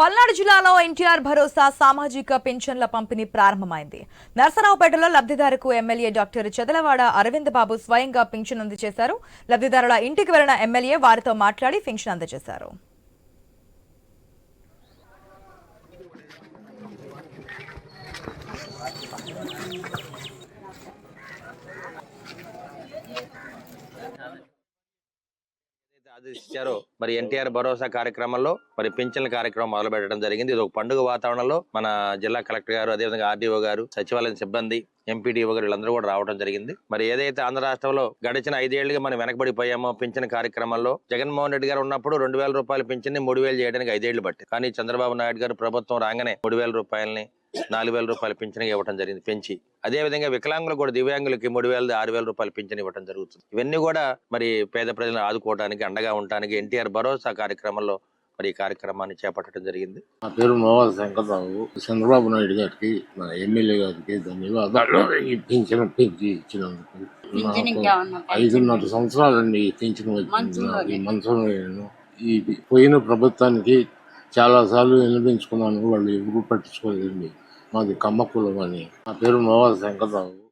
పల్నాడు జిల్లాలో ఎన్టీఆర్ భరోసా సామాజిక పింఛన్ల పంపిణీ ప్రారంభమైంది. నర్సరావుపేటలో లబ్ధిదారుకు ఎమ్మెల్యే డాక్టర్ చెదలవాడ అరవింద్ బాబు స్వయంగా పింఛన్ అందజేశారు. లబ్ధిదారుల ఇంటికి వెళ్ళిన ఎమ్మెల్యే వారితో మాట్లాడి పింఛన్ అందజేశారు. ఆదేశించారో మరి ఎన్టీఆర్ భరోసా కార్యక్రమంలో మరి పింఛన్ల కార్యక్రమం మొదలు పెట్టడం జరిగింది. ఇది ఒక పండుగ వాతావరణంలో మన జిల్లా కలెక్టర్ గారు అదేవిధంగా ఆర్డీఓ గారు సచివాలయం సిబ్బంది ఎంపీడీఓ గారు వీళ్ళందరూ కూడా రావడం జరిగింది. మరి ఏదైతే ఆంధ్ర రాష్ట్రంలో గడిచిన ఐదేళ్ళుగా మనం వెనకబడిపోయామో పింఛన్ కార్యక్రమంలో జగన్మోహన్ రెడ్డి గారు ఉన్నప్పుడు రెండు వేల రూపాయల పింఛన్ని మూడు వేలు చేయడానికి ఐదేళ్ళు బట్టి కానీ చంద్రబాబు నాయుడు గారు ప్రభుత్వం రాగానే మూడు వేల రూపాయలని నాలుగు వేల రూపాయల పింఛన్ ఇవ్వడం జరిగింది పెంచి. అదే విధంగా వికలాంగులు కూడా దివ్యాంగులకి మూడు వేల ఆరు వేల రూపాయల పింఛన్ ఇవ్వడం జరుగుతుంది. ఇవన్నీ కూడా మరి పేద ప్రజలను ఆదుకోవడానికి అండగా ఉండడానికి ఎన్టీఆర్ భరోసా కార్యక్రమంలో మరి ఈ కార్యక్రమాన్ని చేపట్టడం జరిగింది. నా పేరు మోహన్ శంకర్రావు చంద్రబాబు నాయుడు గారికి మన ఎమ్మెల్యే గారికి ధన్యవాదాలు. పింఛన్ పెంచి ఇచ్చినందుకు. ఐదున్నర సంవత్సరాలండి ఈ పింఛన్ వచ్చింది. నేను ఈ పోయిన ప్రభుత్వానికి చాలా సార్లు వినిపించుకున్నాను వాళ్ళు ఎవరు పట్టించుకోలేదండి. మాది కమ్మ కులం అని. నా పేరు మోహన్ శంకర్రావు.